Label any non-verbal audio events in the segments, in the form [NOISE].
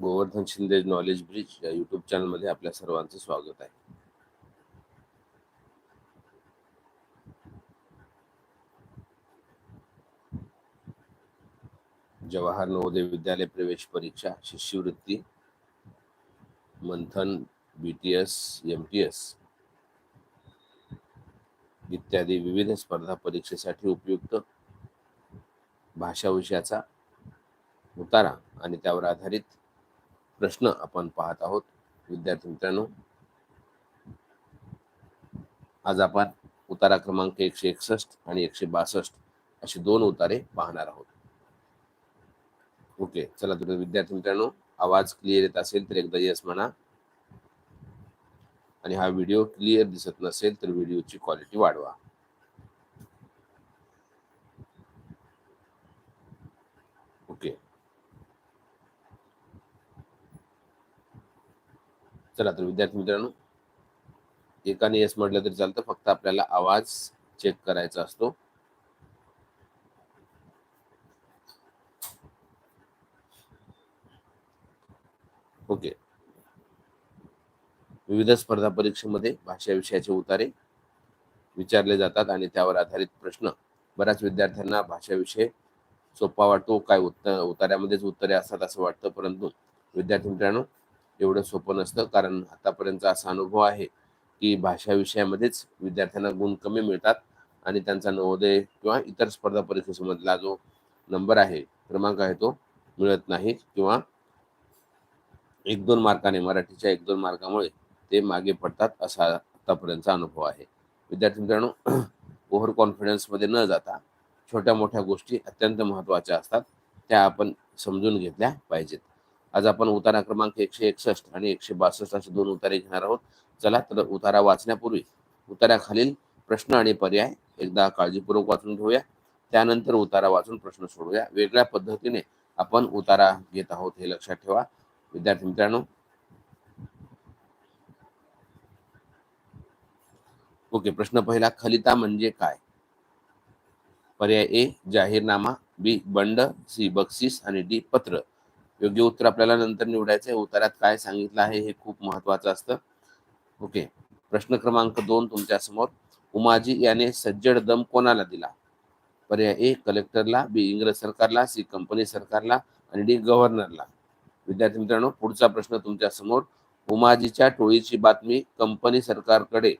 Govardhan Shinde knowledge bridge या YouTube चॅनलमध्ये आपल्या सर्वांचं स्वागत आहे. जवाहर नवोदय विद्यालय प्रवेश परीक्षा शिष्यवृत्ती Manthan B T S M T S इत्यादी विविध स्पर्धा परीक्षेसाठी उपयुक्त भाषा विषयाचा उतारा आणि त्यावर आधारित प्रश्न आपण पाहत आहोत. विद्यार्थी मित्रांनो आज आपण उतारा क्रमांक एकशे एकसष्ट आणि एकशे बासष्ट असे दोन उतारे पाहणार आहोत. ओके चला तुम्ही विद्यार्थी मित्रांनो आवाज क्लिअर येत असेल तर एकदा यस म्हणा. आणि हा व्हिडिओ क्लिअर दिसत नसेल तर व्हिडिओची क्वालिटी वाढवा ओके चला तर विद्यार्थी मित्रांनो एकाने यस म्हटलं तरी चालतं. फक्त आपल्याला आवाज चेक करायचा असतो. ओके. विविध स्पर्धा परीक्षेमध्ये भाषा विषयाचे उतारे विचारले जातात आणि त्यावर आधारित प्रश्न. बऱ्याच विद्यार्थ्यांना भाषा विषय सोपा वाटतो काय उत्तर उतार्यामध्येच उत्तरे असतात असं वाटतं परंतु विद्यार्थी मित्रांनो एवढं सोपं नसतं. कारण आतापर्यंतचा असा अनुभव आहे की भाषा विषयामध्येच विद्यार्थ्यांना गुण कमी मिळतात आणि त्यांचा नवोदय किंवा इतर स्पर्धा परीक्षेमधला जो नंबर आहे क्रमांक आहे तो मिळत नाही किंवा एक दोन मार्काने मराठीच्या एक दोन मार्कामुळे ते मागे पडतात असा आतापर्यंतचा अनुभव आहे. विद्यार्थी मित्रांनो [CLEARS THROAT] ओव्हर कॉन्फिडन्समध्ये न जाता छोट्या मोठ्या गोष्टी अत्यंत महत्त्वाच्या असतात. त्या आपण समजून घेतल्या पाहिजेत. आज आपण उतारा क्रमांक एकशे एकसष्ट आणि एकशे बासष्ट असे दोन उतारे घेणार आहोत. चला तर उतारा वाचण्यापूर्वी उताराखालील प्रश्न आणि पर्याय एकदा काळजीपूर्वक वाचून घेऊया. त्यानंतर उतारा वाचून प्रश्न सोडूया. वेगळ्या पद्धतीने आपण उतारा घेत आहोत हे लक्षात ठेवा. विद्यार्थी मित्रांनो ओके प्रश्न पहिला खलिता म्हणजे काय? पर्याय ए जाहीरनामा बी बंड सी बक्षीस आणि डी पत्र. योग्य उत्तर आपल्याला नंतर निवडायचं आहे. उत्तरात काय सांगितलं आहे हे खूप महत्वाचं असतं. ओके. प्रश्न क्रमांक दोन तुमच्यासमोर उमाजी याने सज्जड दम कोणाला दिला? पर्याय ए कलेक्टरला बी इंग्रज सरकारला सी कंपनी सरकारला आणि डी गव्हर्नरला. विद्यार्थी मित्रांनो पुढचा प्रश्न तुमच्यासमोर उमाजीच्या टोळीची बातमी कंपनी सरकारकडे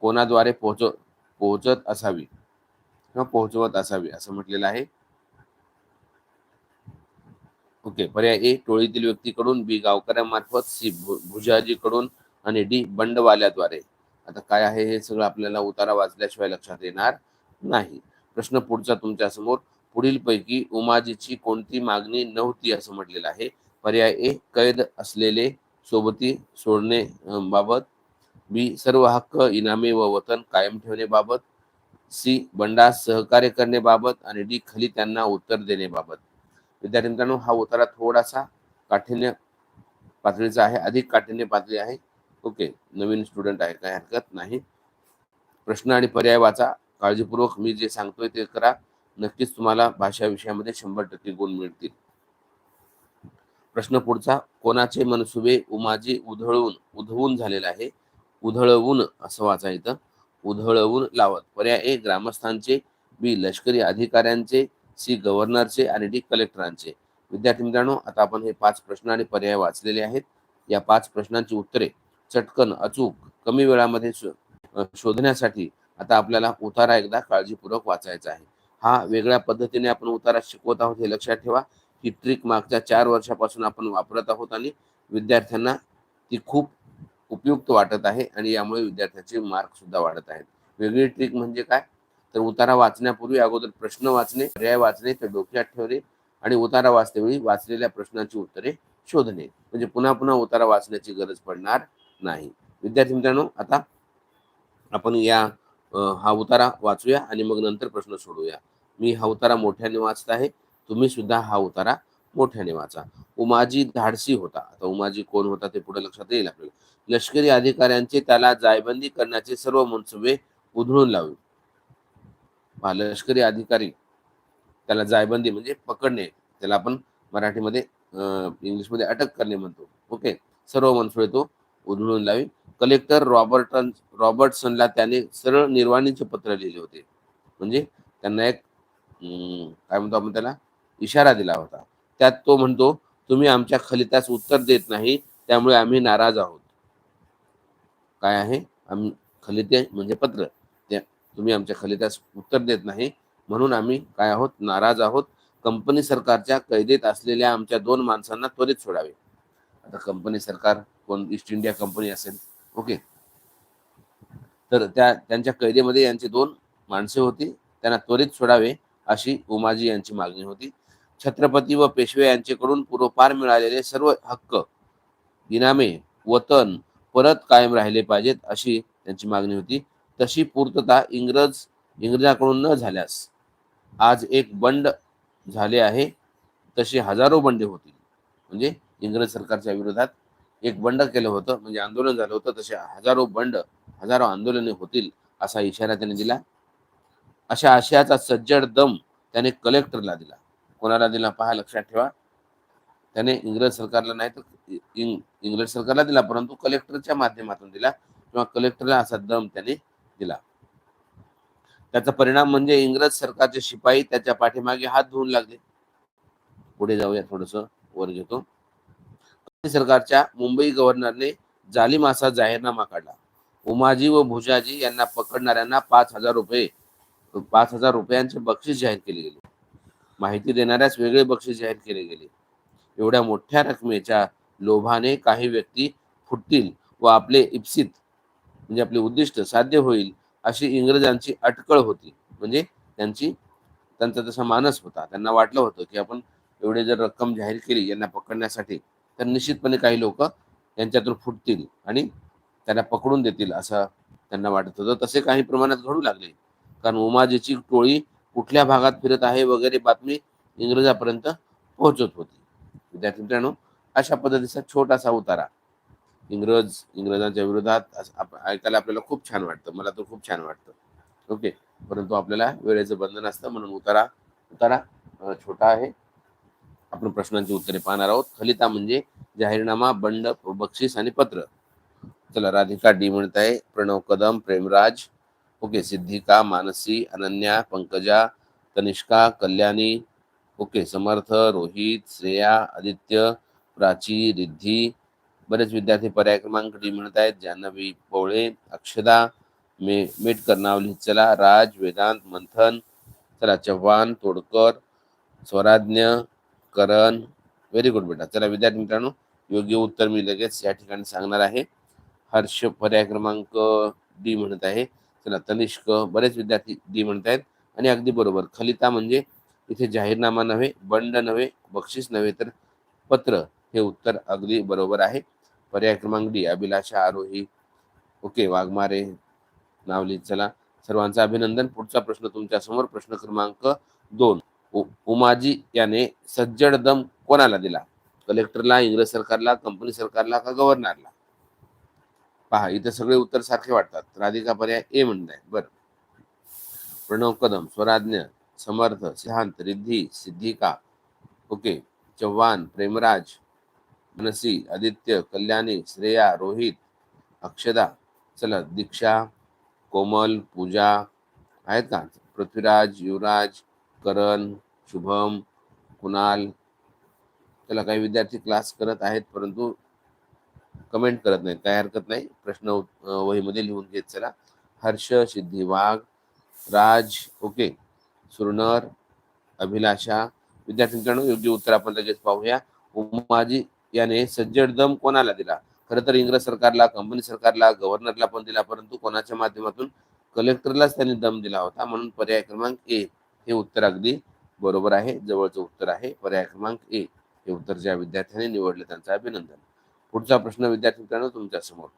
कोणाद्वारे पोहोच पोहोचत असावी? किंवा पोहोचवत असावी असं म्हटलेलं आहे. ओके पर्याय ए टोळीतील व्यक्तीकडून बी गावकऱ्यांमार्फत सी भुजाजीकडून आणि डी बंडवाल्याद्वारे. आता काय आहे हे सगळं आपल्याला उतारा वाचल्याशिवाय लक्षात येणार नाही. प्रश्न पुढचा तुमच्यासमोर पुढील पैकी उमाजीची कोणती मागणी नव्हती असं म्हटलेलं आहे. पर्याय ए कैद असलेले सोबती सोडणे बाबत. बी सर्व हक्क इनामे व वतन कायम ठेवण्याबाबत सी बंडास सहकार्य करण्याबाबत आणि डी खाली त्यांना उत्तर देण्याबाबत विद्यार्थी मित्रांनो हा उतारा थोडासा काठिण्य पातळीचा आहे अधिक काठिण्य पातळी आहे. ओके नवीन स्टुडंट आहे काय हरकत नाही. प्रश्न आणि पर्याय वाचा काळजीपूर्वक मी जे सांगतोय ते करा. नक्कीच तुम्हाला भाषा विषयामध्ये शंभर टक्के गुण मिळतील. प्रश्न पुढचा कोणाचे मनसुबे उमाजी उधळून उधवून झालेला आहे? उधळवून असं वाचायचं उधळवून लावत. पर्याय ए ग्रामस्थांचे बी लष्करी अधिकाऱ्यांचे सी गव्हर्नरचे आणि डी कलेक्टरांचे. विद्यार्थी मित्रांनो आता आपण हे पाच प्रश्न आणि पर्याय वाचलेले आहेत. या पाच प्रश्नांची उत्तरे चटकन अचूक कमी वेळामध्ये शोधण्यासाठी आता आपल्याला उतारा एकदा काळजीपूर्वक वाचायचा आहे. हा वेगळ्या पद्धतीने आपण उतारा शिकवत आहोत हे लक्षात ठेवा. ही ट्रिक मागच्या चार वर्षापासून आपण वापरत आहोत आणि विद्यार्थ्यांना ती खूप उपयुक्त वाटत आहे आणि यामुळे विद्यार्थ्यांचे मार्क सुद्धा वाढत आहेत. वेगळी ट्रिक म्हणजे काय? तर उतारा वाचण्यापूर्वी अगोदर प्रश्न वाचणे पर्याय वाचणे ते डोक्यात ठेवणे आणि उतारा वाचतेवेळी वाचलेल्या प्रश्नांची उत्तरे शोधणे. म्हणजे पुन्हा पुन्हा उतारा वाचण्याची गरज पडणार नाही. विद्यार्थी मित्रांनो आता आपण या हा उतारा वाचूया आणि मग नंतर प्रश्न सोडूया. मी हा उतारा मोठ्याने वाचत आहे तुम्ही सुद्धा हा उतारा मोठ्याने वाचा. उमाजी धाडसी होता. आता उमाजी कोण होता ते पुढे लक्षात येईल आपल्याला. लष्करी अधिकाऱ्यांचे त्याला जायबंदी करण्याचे सर्व मनसुबे उधळून लावले. लष्करी अधिकारी त्याला जायबंदी म्हणजे पकडणे त्याला आपण मराठीमध्ये इंग्लिशमध्ये अटक करणे म्हणतो. ओके? सर्व मनसुळे तो उधळून लावी. कलेक्टर रॉबर्टन रॉबर्टसनला त्याने सरळ निर्वाणीचे पत्र लिहिले होते. म्हणजे त्यांना एक काय म्हणतो आपण त्याला? इशारा दिला होता. त्यात तो म्हणतो तुम्ही आमच्या खलितास उत्तर देत नाही त्यामुळे आम्ही नाराज आहोत. काय आहे? आम्ही खलिते म्हणजे पत्र. तुम्ही आमच्या खलितास उत्तर देत नाही. म्हणून आम्ही काय आहोत? नाराज आहोत. कंपनी सरकारच्या कैदेत असलेल्या आमच्या दोन माणसांना त्वरित सोडावे. आता कंपनी सरकार कोण ईस्ट इंडिया कंपनी असेल. ओके. तर त्या त्यांच्या कैदेमध्ये यांचे दोन माणसे होती. त्यांना त्वरित सोडावे अशी उमाजी यांची मागणी होती. छत्रपती व पेशवे यांच्याकडून पूर्वपार मिळालेले सर्व हक्क इनामे वतन परत कायम राहिले पाहिजेत अशी त्यांची मागणी होती. तशी पूर्तता इंग्रज इंग्रजाकडून न झाल्यास आज एक बंड झाले आहे. तसे हजारो बंडे होतील. म्हणजे इंग्रज सरकारच्या विरोधात एक बंड केलं होतं म्हणजे आंदोलन झालं होतं. तसे हजारो बंड हजारो आंदोलने होतील असा इशारा त्याने दिला. अशा आशयाचा सज्जड दम त्याने कलेक्टरला दिला. कोणाला दिला पहा लक्षात ठेवा. त्याने इंग्रज सरकारला नाही तर इंग इंग्रज सरकारला दिला परंतु कलेक्टरच्या माध्यमातून दिला. किंवा कलेक्टरला असा दम त्याने दिला. त्याचा परिणाम म्हणजे इंग्रज सरकारचे शिपाई त्याच्या पाठीमागे हात धुवून लागले. पुढे जाऊया थोडस वर घेतो. सरकारच्या मुंबई गव्हर्नरने जालिम असा जाहीरनामा काढला. उमाजी व भुजाजी यांना पकडणाऱ्यांना पाच हजार रुपये पाच हजार रुपयांचे बक्षीस जाहीर केले गेले. माहिती देणाऱ्यास वेगळे बक्षीस जाहीर केले गेले. एवढ्या मोठ्या रकमेच्या लोभाने काही व्यक्ती फुटतील व आपले इप्सित म्हणजे आपले उद्दिष्ट साध्य होईल अशी इंग्रजांची अटकळ होती. म्हणजे त्यांची त्यांचा तसा मानस होता. त्यांना वाटलं होतं की आपण एवढे जर रक्कम जाहीर केली यांना पकडण्यासाठी तर निश्चितपणे काही लोक यांच्यातून फुटतील आणि त्यांना पकडून देतील असं त्यांना वाटत होतं. तसे काही प्रमाणात घडू लागले. कारण उमाजीची टोळी कुठल्या भागात फिरत आहे वगैरे बातमी इंग्रजापर्यंत पोहोचत होती. विद्यार्थी मित्रांनो अशा पद्धतीचा छोटासा उतारा. इंग्रज इंग्रजांच्या विरोधात असं आप- ऐकायला आपल्याला खूप छान वाटतं. मला तर खूप छान वाटतं. ओके. परंतु आपल्याला वेळेचं बंधन असतं म्हणून उतारा उतारा छोटा आहे. आपण प्रश्नांची उत्तरे पाहणार आहोत. खलिता म्हणजे जाहीरनामा बंड बक्षीस आणि पत्र. चला राधिका डी म्हणत आहे प्रणव कदम प्रेमराज. ओके सिद्धिका मानसी अनन्या पंकजा तनिष्का कल्याणी. ओके समर्थ रोहित श्रेया आदित्य प्राची रिद्धी. बरेच विद्यार्थी पर्याय क्रमांक डी म्हणत आहेत जान्हवी पोळे अक्षदा मे मेटकर नाव लिहित चला राज वेदांत मंथन चला चव्हाण तोडकर स्वराज्ञ करण व्हेरी गुड बेटा. चला विद्यार्थी मित्रांनो योग्य उत्तर मी लगेच या ठिकाणी सांगणार आहे. हर्ष पर्याय क्रमांक डी म्हणत आहे. चला तनिष्क बरेच विद्यार्थी डी म्हणत आहेत. आणि अगदी बरोबर खलिता म्हणजे इथे जाहीरनामा नव्हे बंड नव्हे बक्षीस नव्हे तर पत्र हे उत्तर अगदी बरोबर आहे. पर्याय क्रमांक डी अभिलाषा आरोही. ओके वाघमारे नाव लिहित चला. सर्वांचं अभिनंदन. पुढचा प्रश्न तुमच्यासमोर. प्रश्न क्रमांक दोन. उमाजी याने सज्जड दम कोणाला दिला? कलेक्टरला इंग्रज सरकारला कंपनी सरकारला का गव्हर्नरला? पहा इथे सगळे उत्तर सारखे वाटतात. राधिका पर्याय ए म्हणताय बर बरं. प्रणव कदम स्वराज्ञ समर्थ सिद्धांत रिद्धी सिद्धिका. ओके चव्हाण प्रेमराज मनसी आदित्य कल्याणी श्रेया रोहित अक्षदा चला दीक्षा कोमल पूजा आहेत का? पृथ्वीराज युवराज करण शुभम कुणाल त्याला काही विद्यार्थी क्लास करत आहेत परंतु कमेंट करत नाहीत काही हरकत नाही. प्रश्न वहीमध्ये लिहून घेत चला. हर्ष सिद्धी वाघ राज ओके. सुरनर अभिलाषा. विद्यार्थी मित्रांनो योग्य उत्तर आपण लगेच पाहूया. उमाजी याने सज्जड दम कोणाला दिला? खरं तर इंग्रज सरकारला कंपनी सरकारला गव्हर्नरला पण दिला परंतु कोणाच्या माध्यमातून? कलेक्टरलाच त्यांनी दम दिला होता म्हणून पर्याय क्रमांक ए हे उत्तर अगदी बरोबर आहे जवळचं उत्तर आहे. पर्याय क्रमांक ए हे उत्तर ज्या विद्यार्थ्याने निवडले त्यांचं अभिनंदन. पुढचा प्रश्न विद्यार्थी मित्रांनो तुमच्यासमोर.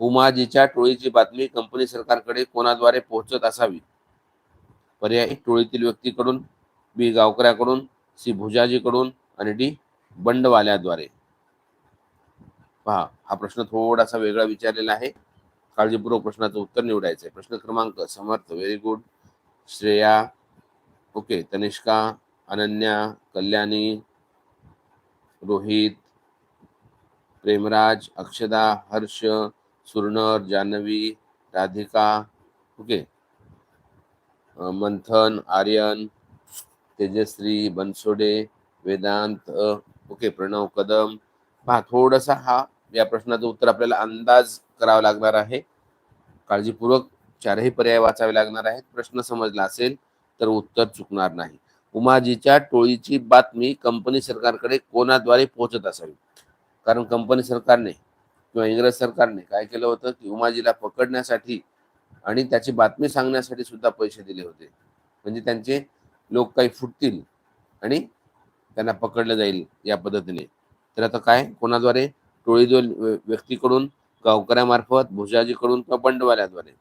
उमाजीच्या टोळीची बातमी कंपनी सरकारकडे कोणाद्वारे पोहोचत असावी? पर्याय टोळीतील व्यक्तीकडून बी गावकऱ्याकडून सी भुजाजीकडून आणि डी बंडवाल्याद्वारे. पहा हा प्रश्न थोडासा वेगळा विचारलेला आहे. काळजीपूर्वक प्रश्नाचं उत्तर निवडायचं आहे प्रश्न क्रमांक Samarth very good Shreya okay Tanishka Ananya Kalyani Rohit Premraj Akshada Harsh Surnar Janhavi Radhika okay Manthan Aryan Tejashree Bansode Vedant okay Pranav Kadam. पहा थोडासा हा या प्रश्नाचं उत्तर आपल्याला अंदाज करावा लागणार आहे. काळजीपूर्वक चारही पर्याय वाचावे लागणार आहेत. प्रश्न समजला असेल तर उत्तर चुकणार नाही. उमाजीच्या टोळीची बातमी कंपनी सरकारकडे कोणाद्वारे पोहोचत असावी? कारण कंपनी सरकारने किंवा इंग्रज सरकारने काय केलं होतं की उमाजीला पकडण्यासाठी आणि त्याची बातमी सांगण्यासाठी सुद्धा पैसे दिले होते. म्हणजे त्यांचे लोक काही फुटतील आणि त्यांना पकडलं जाईल या पद्धतीने. तर आता काय? कोणाद्वारे? टोळी व्यक्तीकडून गावकऱ्यामार्फत भुजाजीकडून किंवा बंडवाल्याद्वारे.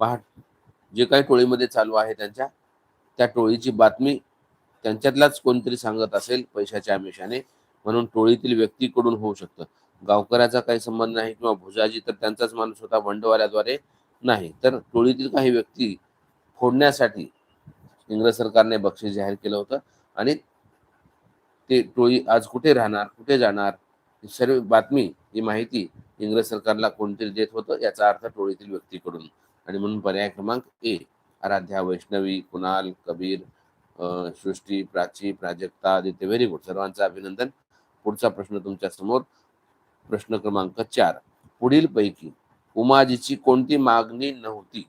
पहा जे काही टोळीमध्ये चालू आहे त्यांच्या त्या टोळीची बातमी त्यांच्यातलाच कोणतरी सांगत असेल पैशाच्या आमिषाने. म्हणून टोळीतील व्यक्तीकडून होऊ शकतं. गावकऱ्याचा काही संबंध नाही किंवा भुजाजी तर त्यांचाच माणूस होता बंडवाल्याद्वारे नाही. तर टोळीतील काही व्यक्ती फोडण्यासाठी इंग्रज सरकारने बक्षीस जाहीर केलं होतं. आणि ते टोळी आज कुठे राहणार कुठे जाणार ही सर्व बातमी ही माहिती इंग्रज सरकारला कोणतरी देत होतं याचा अर्थ टोळीतील व्यक्तीकडून. आणि म्हणून पर्याय क्रमांक ए आराध्या वैष्णवी कुणाल कबीर अं, सृष्टी प्राची प्राजक्ता आदित्य व्हेरी गुड. सर्वांचं अभिनंदन. पुढचा प्रश्न तुमच्यासमोर. प्रश्न क्रमांक चार. पुढील पैकी उमाजीची कोणती मागणी नव्हती?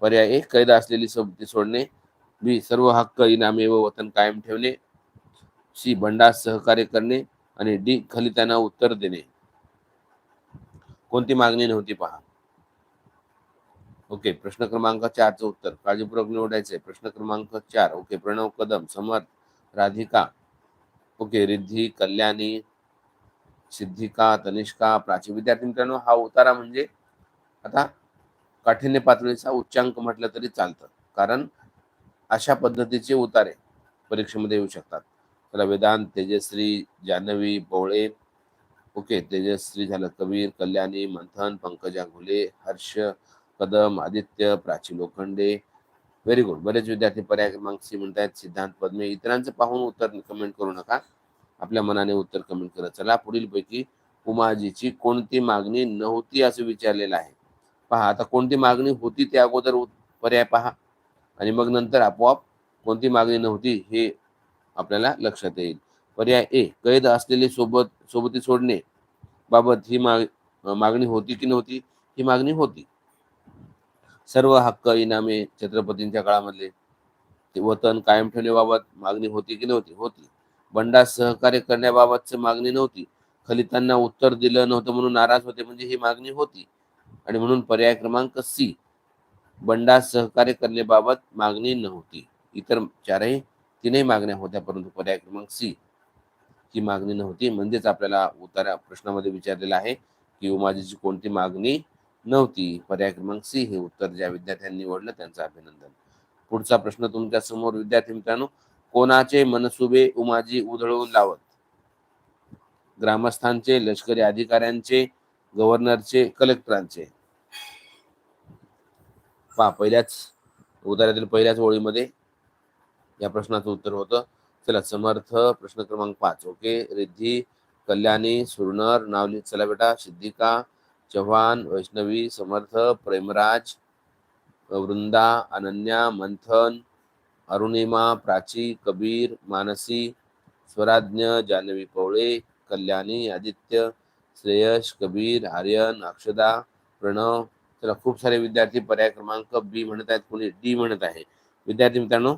पर्याय एक कैदा असलेली सोबती सोडणे. बी सर्व हक्क इनामे व वतन कायम ठेवणे सी बंडास सहकार्य करणे आणि डी खलितांना उत्तर देणे. कोणती मागणी नव्हती पहा. ओके प्रश्न क्रमांक चारचं उत्तर. काळजीपूर्वक निवडायचे प्रश्न क्रमांक चार. ओके प्रणव कदम समर्थ राधिका. ओके रिद्धी कल्याणी सिद्धिका तनिष्का प्राची. विद्यार्थी मित्रांनो हा उतारा म्हणजे आता काठिण्य पातळीचा उच्चांक म्हटलं तरी चालतं. कारण अशा पद्धतीचे उतारे परीक्षेमध्ये येऊ शकतात. त्याला वेदांत तेजश्री जान्हवी बोळे ओके तेजश्री झालं कबीर कल्याणी मंथन पंकजा घुले हर्ष कदम आदित्य प्राची लोखंडे. व्हेरी गुड बरेच विद्यार्थी पर्याय क्रमांक सी म्हणतायत सिद्धांत पद्मे इतरांचं पाहून उत्तर कमेंट करू नका. आपल्या मनाने उत्तर कमेंट करत चला पुढील पैकी उमाजीची कोणती मागणी नव्हती असं विचारलेलं आहे. पहा आता कोणती मागणी होती त्या अगोदर उत- पर्याय पहा. आणि मग नंतर आपोआप कोणती मागणी नव्हती हे आपल्याला लक्षात येईल. पर्याय ए कैद असलेले सोबत सोबती सोडणे बाबत ही माग मागणी होती की नव्हती? ही मागणी होती. सर्व हक्क इनामे छत्रपतींच्या काळामधले. ते वतन कायम ठेवण्याबाबत मागणी होती की नव्हती? होती. बंडास सहकार्य करण्याबाबतची मागणी नव्हती. खलितांना उत्तर दिलं नव्हतं म्हणून नाराज होते म्हणजे ही मागणी होती. आणि म्हणून पर्याय क्रमांक सी बंडास सहकार्य करण्याबाबत मागणी नव्हती. इतर चारही तीनही मागण्या होत्या परंतु पर्याय क्रमांक सी ही मागणी नव्हती. म्हणजेच आपल्याला उत्तरा प्रश्नामध्ये विचारलेला आहे की उमाजीची कोणती मागणी नव्हती? पर्याय क्रमांक सी हे उत्तर ज्या विद्यार्थ्यांनी निवडलं त्यांचं अभिनंदन. पुढचा प्रश्न तुमच्यासमोर विद्यार्थी मित्रांनो कोणाचे मनसुबे उमाजी उधळून लावत? ग्रामस्थांचे लष्करी अधिकाऱ्यांचे गव्हर्नरचे कलेक्टरांचे पहा पहिल्याच उतार्यातील पहिल्याच ओळीमध्ये या प्रश्नाचं उत्तर होतं. चला समर्थ प्रश्न क्रमांक पाच. ओके रिद्धी कल्याणी सुरनर नावली चला बेटा सिद्धिका चव्हाण वैष्णवी समर्थ प्रेमराज वृंदा अनन्या मंथन अरुणिमा प्राची कबीर मानसी स्वराज्ञ जानवी पवळे कल्याणी आदित्य श्रेयश कबीर आर्यन अक्षदा प्रणव चला खूप सारे विद्यार्थी पर्याय क्रमांक बी म्हणत आहेत कोणी डी म्हणत आहे. विद्यार्थी मित्रांनो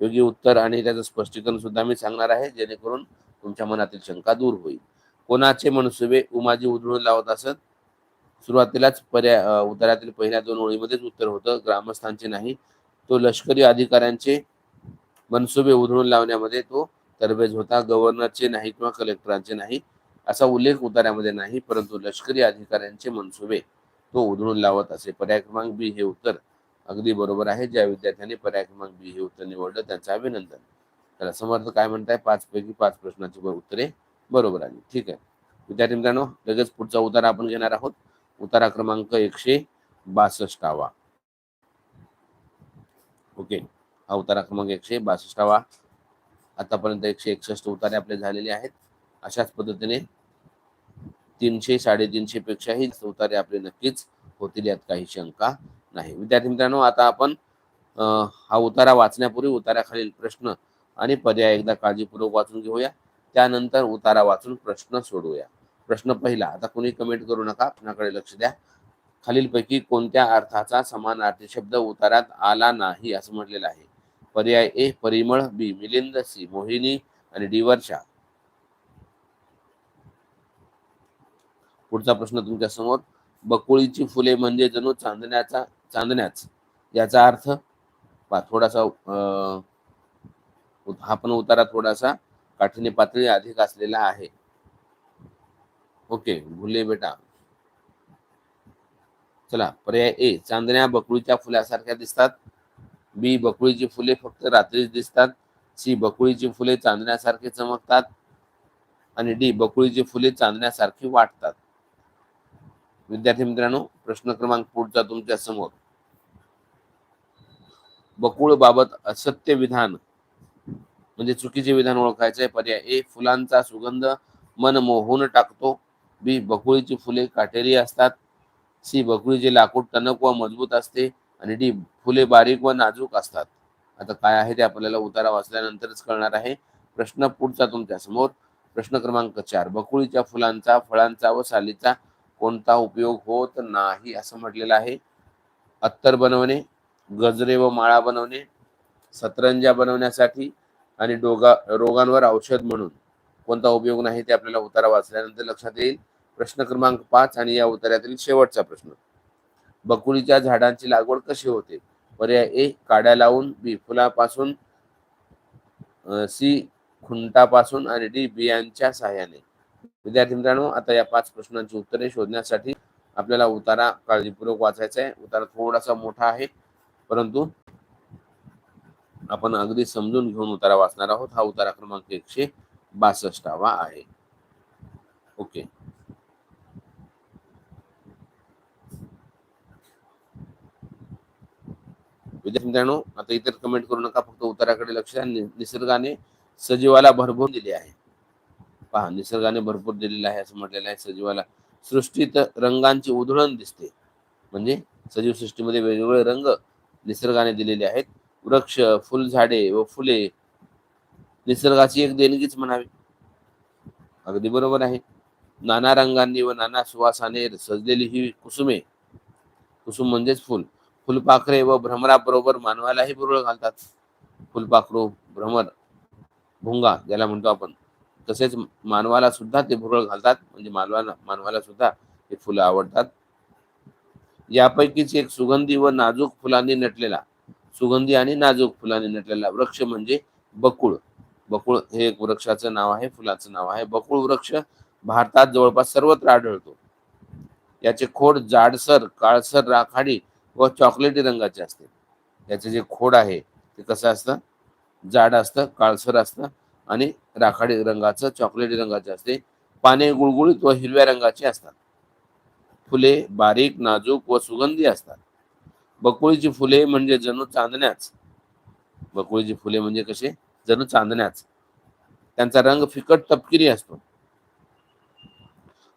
योग्य उत्तर आणि त्याचं स्पष्टीकरण सुद्धा मी सांगणार आहे जेणेकरून तुमच्या मनातील शंका दूर होईल. कोणाचे मनसुबे उमाजी उधळून लावत असत? सुरुवातीलाच पर्याय उत्तरातील पहिल्या दोन ओळीमध्येच उत्तर होतं ग्रामस्थांचे नाही. तो लष्करी अधिकाऱ्यांचे मनसुबे उधळून लावण्यामध्ये तो तरबेज होता गव्हर्नरचे नाही किंवा कलेक्टरांचे नाही असा उल्लेख उतार्यामध्ये नाही परंतु लष्करी अधिकाऱ्यांचे मनसुबे. तो उधळून लावत असे. पर्याय क्रमांक बी हे उत्तर अगदी बरोबर आहे. ज्या विद्यार्थ्यांनी पर्याय क्रमांक बी हे उत्तर निवडलं त्यांचं अभिनंदन. त्याला समर्थ काय म्हणताय? पाच पैकी पाच प्रश्नाची उत्तरे बरोबर आली. ठीक आहे. विद्यार्थी मित्रांनो लगेच पुढचा उतारा आपण घेणार आहोत. उतारा क्रमांक एकशे बासष्टावा. ओके. हा उतारा क्रमांक एकशे बासष्टावा. आतापर्यंत एकशे एकसष्ट उतारे आपले झालेले आहेत. अशाच पद्धतीने तीनशे साडेतीनशे पेक्षाही उतारे आपले नक्कीच होतील यात काही शंका नाही. विद्यार्थी मित्रांनो आता आपण हा उतारा वाचण्यापूर्वी उताराखालील प्रश्न आणि पर्याय एकदा काळजीपूर्वक वाचून घेऊया. त्यानंतर उतारा वाचून प्रश्न सोडवूया. प्रश्न पहिला आता कोणी कमेंट करू नका प्रश्नाकडे लक्ष द्या. खालीलपैकी कोणत्या अर्थाचा समानार्थी शब्द उतारात आला नाही असं म्हटलेलं आहे. पर्याय ए परिमळ बी मिलिंद सी मोहिनी आणि डी वर्षा. पुढचा प्रश्न तुमच्यासमोर बकुळीची फुले म्हणजे जणू चांदण्याचा चांदण्याच. याचा अर्थ पा थोडासा हा पण उतारा थोडासा काठीने पातळी अधिक असलेला आहे. ओके भुले बेटा. चला पर्याय ए चांदण्या बकुळीच्या फुलासारख्या दिसतात. बी बकुळीची फुले फक्त रात्रीच दिसतात. सी बकुळीची फुले चांदण्यासारखे चमकतात. आणि डी बकुळीची फुले चांदण्यासारखी वाटतात. विद्यार्थी मित्रांनो प्रश्न क्रमांक पुढचा तुमच्यासमोर बकुळ बाबत असत्य विधान म्हणजे चुकीचे विधान ओळखायचे पर्याय ए फुलांचा सुगंध मन मोहून टाकतो. बी बकुळीची फुले काटेरी असतात. सी बकुळीचे लाकूड टणक व मजबूत असते. आणि डी फुले बारीक व नाजूक असतात. आता काय आहे ते आपल्याला उतारा वाचल्यानंतरच कळणार आहे. प्रश्न पुढचा तुमच्यासमोर प्रश्न क्रमांक चार बकुळीच्या फुलांचा फळांचा व सालीचा कोणता उपयोग होत नाही असं म्हटलेलं आहे. अत्तर बनवणे गजरे व माळा बनवणे सतरंजा बनवण्यासाठी आणि डोगा रोगांवर औषध म्हणून. कोणता उपयोग नाही ते आपल्याला उतारा वाचल्यानंतर लक्षात येईल. प्रश्न क्रमांक पाच आणि या उतार्यातील शेवटचा प्रश्न. बकुळीच्या झाडांची लागवड कशी होते? पर्याय ए काड्या लावून बी फुलापासून सी खुंटापासून आणि डी बियांच्या सहाय्याने. विद्यार्थी मित्रांनो आता या पाच प्रश्नांची उत्तरे शोधण्यासाठी आपल्याला उतारा काळजीपूर्वक वाचायचा आहे. उतारा थोडासा मोठा आहे परंतु आपण अगदी समजून घेऊन उतारा वाचणार आहोत. हा उतारा क्रमांक एकशे बासष्टावा आहे. ओके. विद्यार्थी मित्रांनो आता इतर कमेंट करू नका फक्त उताराकडे लक्ष द्या. निसर्गाने सजीवाला भरभरून दिले आहे. पहा निसर्गाने भरपूर दिलेला आहे असं म्हटलेलं आहे. सजीवाला सृष्टीत रंगांची उधळण दिसते. म्हणजे सजीव सृष्टीमध्ये वेगवेगळे रंग निसर्गाने दिलेले आहेत. वृक्ष फुलझाडे व फुले निसर्गाची एक देणगीच म्हणावी. अगदी बरोबर आहे. नाना रंगांनी व नाना सुवासाने सजलेली ही कुसुमे कुसुम म्हणजेच फुल. फुलपाखरे व भ्रमराबरोबर मानवालाही बुरळ घालतात. फुलपाखरू भ्रमर भुंगा ज्याला म्हणतो आपण. तसेच मानवाला सुद्धा ते भुरळ घालतात. म्हणजे मानवाला मानवाला सुद्धा हे फुलं आवडतात. यापैकीच एक सुगंधी व नाजूक फुलांनी नटलेला सुगंधी आणि नाजूक फुलांनी नटलेला वृक्ष म्हणजे बकुळ. बकुळ हे एक वृक्षाचं नाव आहे फुलाचं नाव आहे. बकुळ वृक्ष भारतात जवळपास सर्वत्र आढळतो. याचे खोड जाडसर काळसर राखाडी व चॉकलेटी रंगाचे असते. याचे जे खोड आहे ते कसं असतं? जाड असतं काळसर असतं. आणि राखाडी रंगाचं चॉकलेटी रंगाचे असते. पाने गुळगुळीत व हिरव्या रंगाची असतात. फुले बारीक नाजूक व सुगंधी असतात. बकुळीची फुले म्हणजे जणू चांदण्याच. बकुळीची फुले म्हणजे कसे? जणू चांदण्याच. त्यांचा रंग फिकट तपकिरी असतो.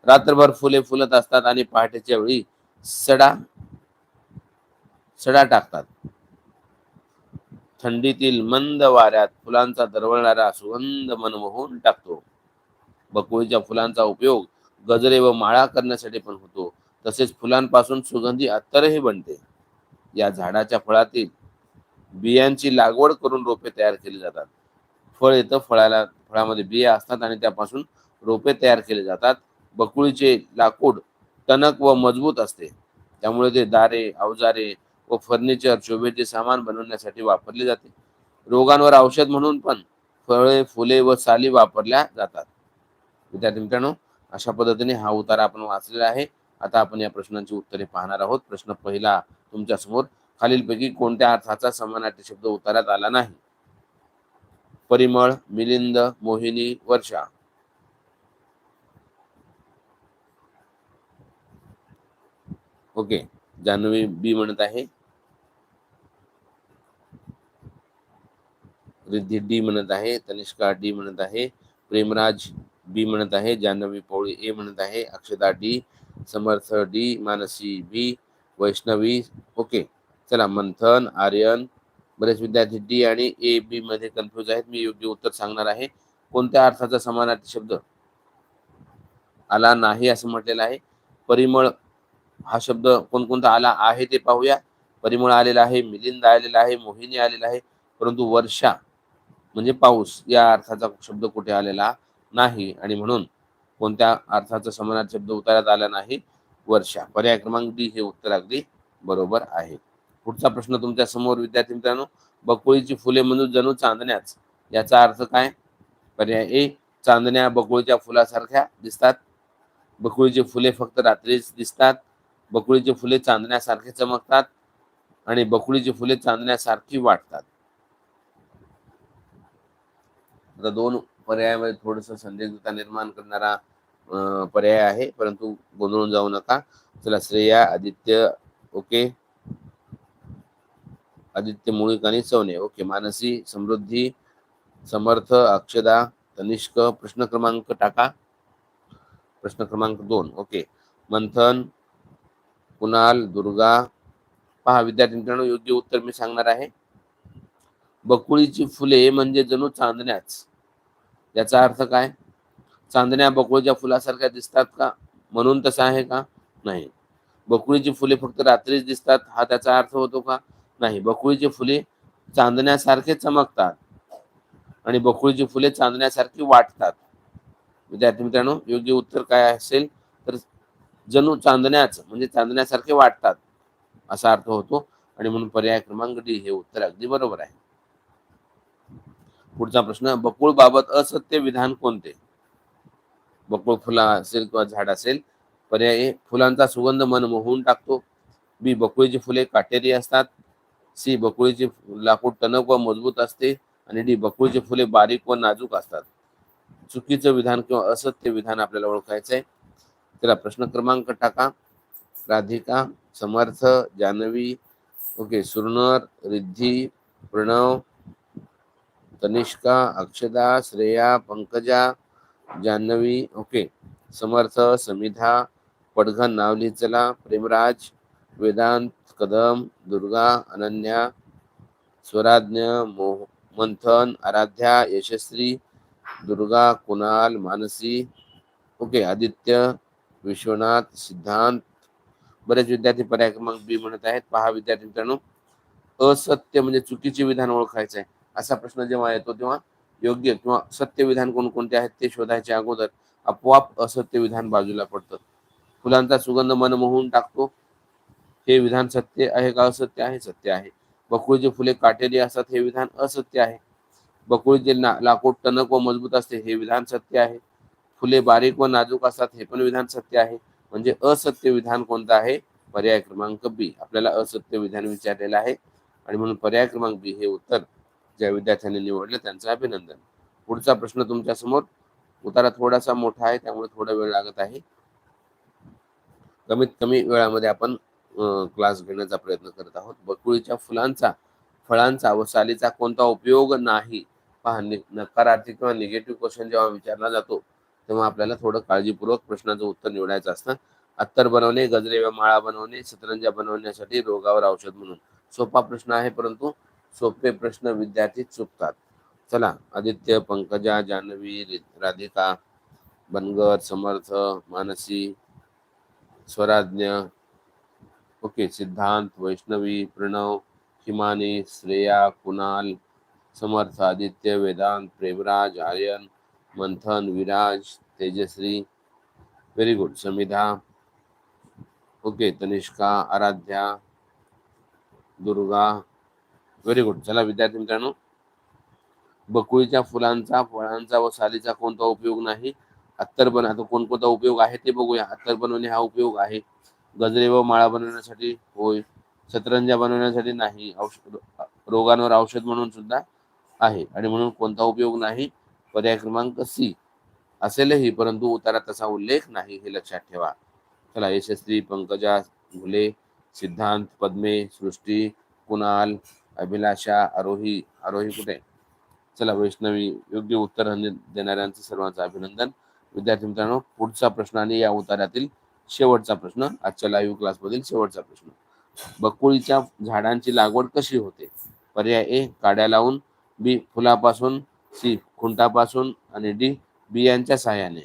रात्रभर फुले फुलत असतात आणि पहाटेच्या वेळी सडा सडा टाकतात. थंडीतील मंद वाऱ्यात फुलांचा दरवळणारा सुगंध मनमोहून टाकतो. बकुळीच्या फुलांचा उपयोग गजरे व माळा करण्यासाठी पण होतो. तसेच फुलांपासून सुगंधी अत्तरही बनते. या झाडाच्या फळातील बियांची लागवड करून रोपे तयार केली जातात. फळ येतं फळाला फळामध्ये बिया असतात आणि त्यापासून रोपे तयार केले जातात. बकुळीचे लाकूड टणक व मजबूत असते. त्यामुळे ते दारे अवजारे व फर्निचर शोभेचे सामान बनवण्यासाठी वापरले जाते. रोगांवर औषध म्हणून पण फळे फुले व साली वापरल्या जातात. विद्यार्थी मित्रांनो अशा पद्धतीने हा उतारा आपण वाचलेला आहे. आता आपण या प्रश्नांची उत्तरे पाहणार आहोत. प्रश्न पहिला तुमच्यासमोर. खालीलपैकी कोणत्या अर्थाचा समानार्थी शब्द उतारात आला नाही? परिमळ मिलिंद मोहिनी वर्षा. ओके. जान्हवी बी म्हणत आहे. रिद्धी डी म्हणत आहे तनिष्का डी म्हणत आहे प्रेमराज बी म्हणत आहे जान्हवी पोळी ए म्हणत आहे Akshata D Samarth D Mansi B Vaishnavi okay. चला मंथन आर्यन बरेच विद्यार्थी डी आणि ए बी मध्ये कन्फ्युज आहेत. मी योग्य उत्तर सांगणार आहे. कोणत्या अर्थाचा समानार्थी शब्द? आला नाही असं म्हटलेलं आहे. परिमळ हा शब्द कोणकोणता आला आहे ते पाहूया. परिमळ आलेला आहे मिलिंद आलेला आहे मोहिनी आलेला आहे परंतु वर्षा म्हणजे पाऊस या अर्थाचा शब्द कुठे आलेला नाही आणि म्हणून कोणत्या अर्थाचा समानार्थी शब्द उतारण्यात आला नाही? वर्षा. पर्याय क्रमांक डी हे उत्तर अगदी बरोबर आहे. पुढचा प्रश्न तुमच्यासमोर विद्यार्थी मित्रांनो. बकुळीची फुले म्हणून जणू चांदण्याच. याचा अर्थ काय? पर्याय ए चांदण्या बकुळीच्या फुलासारख्या दिसतात. बकुळीची फुले फक्त रात्रीच दिसतात. बकुळीची फुले चांदण्यासारखे चमकतात आणि बकुळीची फुले चांदण्यासारखी वाटतात. आता दोन पर्यायामध्ये थोडस संदिग्धता निर्माण करणारा पर्याय आहे परंतु गोंधळून जाऊ नका. चला श्रेया आदित्य ओके. आदित्य मुळीक आणि सवने ओके. मानसी समृद्धी समर्थ अक्षदा तनिष्क प्रश्न क्रमांक टाका. प्रश्न क्रमांक दोन ओके. मंथन कुणाल दुर्गा. पहा विद्यार्थी मित्रांनो योग्य उत्तर मी सांगणार आहे. बकुळीची फुले म्हणजे जणू चांदण्याच. याचा अर्थ काय? चांदण्या बकुळीच्या फुलासारख्या दिसतात का? म्हणून तसं आहे का? नाही. बकुळीची फुले फक्त रात्रीच दिसतात हा त्याचा अर्थ होतो का? नाही. बकुळीची फुले चांदण्यासारखे चमकतात आणि बकुळीची फुले चांदण्यासारखी वाटतात. विद्यार्थी मित्रांनो योग्य उत्तर काय असेल? तर जणू चांदण्याच म्हणजे चांदण्यासारखे वाटतात असा अर्थ होतो. आणि म्हणून पर्याय क्रमांक डी हे उत्तर अगदी बरोबर आहे. पुढचा प्रश्न बकुळ बाबत असत्य विधान कोणते? बकुळ फुला असेल किंवा झाड असेल पर्याय फुलांचा सुगंध मन मोहून टाकतो. बी बकुळीची फुले काटेरी असतात. सी बकुळीची लाकूड टणक व मजबूत असते. आणि डी बकुळीची फुले बारीक व नाजूक असतात. चुकीचं विधान किंवा असत्य विधान आपल्याला ओळखायचं आहे त्याला प्रश्न क्रमांक टाका. Radhika Samarth Janvi okay Surnar Riddhi Pranav Tanishka Akshada Shreya Pankaja Janhavi okay. समर्थ समिधा पडघन नावली चला प्रेमराज वेदांत कदम दुर्गा अनन्या स्वराज्ञ मोह मंथन आराध्या यशस्वी दुर्गा कुणाल मानसी ओके. आदित्य विश्वनाथ सिद्धांत. बरेच विद्यार्थी पर्याय क्रमांक बी म्हणत आहेत. पहा विद्यार्थी मित्रांनो. असत्य म्हणजे चुकीचे विधान ओळखायचं आहे असा प्रश्न जेव्हा येतो तेव्हा योग्य किंवा सत्य विधान कोणकोणते आहेत ते शोधायच्या अगोदर आपोआप असत्य विधान बाजूला पडतं. फुलांचा सुगंध मन मोहून टाकतो. हे विधान सत्य आहे का असत्य आहे? सत्य आहे. बकुळीची फुले काटेरी असतात हे विधान असत्य आहे. बकुळीचे ना लाकूड टणक व मजबूत असते हे विधान सत्य आहे. फुले बारीक व नाजूक असतात हे पण विधान सत्य आहे. म्हणजे असत्य विधान कोणतं आहे? पर्याय क्रमांक बी. आपल्याला असत्य विधान विचारलेलं आहे. आणि म्हणून पर्याय क्रमांक बी हे उत्तर ज्या विद्यार्थ्यांनी निवडले त्यांचं अभिनंदन. पुढचा प्रश्न तुमच्यासमोर उतारा थोडासा मोठा आहे त्यामुळे थोडा वेळ लागत आहे. कमीत कमी वेळामध्ये आपण क्लास घेण्याचा प्रयत्न करत आहोत. बकुळीच्या फुलांचा फळांचा व सालीचा कोणता उपयोग नाही? पहा नि- नकारार्थी किंवा निगेटिव्ह क्वेश्चन जेव्हा विचारला जातो तेव्हा आपल्याला थोडं काळजीपूर्वक प्रश्नाचं उत्तर निवडायचं असतं. अत्तर बनवणे गजरे माळा बनवणे सतरंजा बनवण्यासाठी रोगावर औषध म्हणून. सोपा प्रश्न आहे परंतु सोपे प्रश्न विद्यार्थी चुकतात. चला Aditya Pankaja Janhavi Radhika Bangar Samarth Mansi Swaradnya okay Siddhant Vaishnavi Pranav Himani Shreya Kunal Samarth Aditya Vedant Premraj Aryan Manthan Viraj Tejashree very good Samidha okay Tanishka Aradhya Durga very good चला विद्यार्थी मित्रांनो बकुळीच्या फुलांचा फळांचा व सालीचा कोणता उपयोग नाही? अत्तर बन आता कोणकोणता उपयोग आहे ते बघूया. अत्तर बनवणे हा उपयोग आहे. गजरे व माळा बनवण्यासाठी होय. सतरंजा बनवण्यासाठी नाही. औषध रोगांवर औषध म्हणून सुद्धा आहे. आणि म्हणून कोणता उपयोग नाही? पर्याय क्रमांक सी. असेलही परंतु उतारात तसा उल्लेख नाही हे लक्षात ठेवा. चला यशस्वी पंकजा घुले सिद्धांत पद्मे सृष्टी कुणाल अभिलाषा आरोही आरोही कुठे? चला वैष्णवी योग्य उत्तर देणाऱ्यांचं सर्वांचं अभिनंदन. विद्यार्थी मित्रांनो पुढचा प्रश्न आणि या उतारातील शेवटचा प्रश्न आजच्या लाईव्ह क्लासमधील शेवटचा प्रश्न. बकुळीच्या झाडांची लागवड कशी होते? पर्याय ए काड्या लावून बी फुलापासून सी खुंटापासून आणि डी बियांच्या सहाय्याने.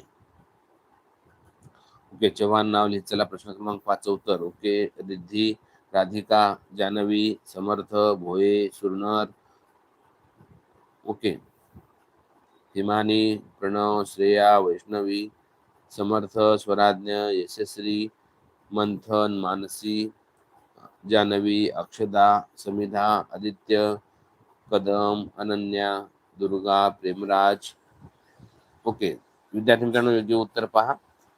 ओके चव्हाण नाव लिहित चला प्रश्न क्रमांक पाच उत्तर. Okay Riddhi Radhika Janvi Samarth Bhoye Surnar okay. Himani Pranav Shreya Vaishnavi Samarth Swaradnya Yashasvi Manthan Mansi Janvi Akshada Samidha Aditya Kadam Ananya Durga Premraj. Okay. विद्यार्थी मित्रांनो योग्य उत्तर पहा.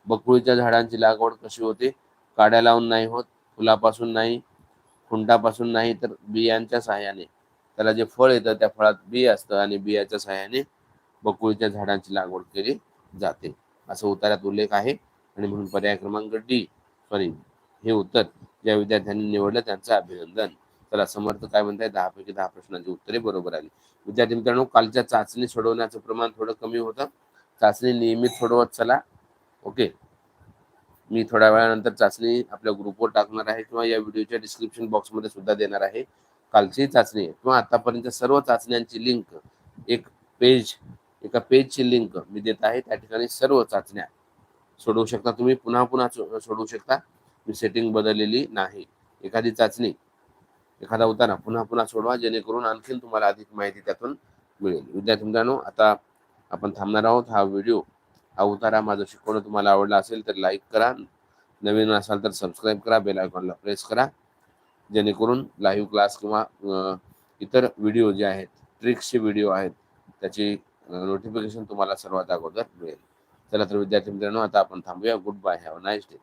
बकुळीच्या झाडांची लागवड कशी होते? काड्या लावून नाही होत फुलापासून नाही खुंटापासून नाही तर बियांच्या सहाय्याने. त्याला जे फळ येतं त्या फळात बी असतं आणि बियाच्या सहाय्याने बकुळीच्या झाडांची लागवड केली जाते. असं उत्तरात उल्लेख आहे. आणि म्हणून पर्याय क्रमांक डी सॉरी हे उत्तर ज्या विद्यार्थ्यांनी निवडलं त्यांचं अभिनंदन. त्याला समर्थ काय म्हणताय दहा पैकी दहा प्रश्नांची उत्तरे बरोबर आली. विद्यार्थी मित्रांनो कालच्या चाचणी सोडवण्याचं प्रमाण थोडं कमी होतं. चाचणी नियमित सोडवत चला. ओके. मी थोड्या वेळानंतर चाचणी आपल्या ग्रुपवर टाकणार आहे किंवा या व्हिडिओच्या डिस्क्रिप्शन बॉक्समध्ये सुद्धा देणार आहे. कालची चाचणी किंवा आतापर्यंत सर्व चाचण्यांची लिंक एक पेज एका पेजची लिंक मी देत आहे. त्या ठिकाणी सर्व चाचण्या सोडवू शकता तुम्ही. पुन्हा पुन्हा सोडवू शकता. मी सेटिंग बदललेली नाही. एखादी चाचणी एखादा उतारा पुन्हा पुन्हा सोडवा जेणेकरून आणखीन तुम्हाला अधिक माहिती त्यातून मिळेल. विद्यार्थी मित्रांनो आता आपण थांबणार आहोत. हा व्हिडिओ हा उतारा माझं शिकवणं तुम्हाला आवडला असेल तर लाईक करा. नवीन असाल तर सबस्क्राईब करा बेल आयकॉनला प्रेस करा. जेणेकरून लाईव्ह क्लास किंवा इतर व्हिडिओ जे आहेत ट्रिक्सचे व्हिडिओ आहेत त्याची नोटिफिकेशन तुम्हाला सर्वात अगोदर मिळेल. चला तर विद्यार्थी मित्रांनो आता आपण थांबूया. Good bye have nice day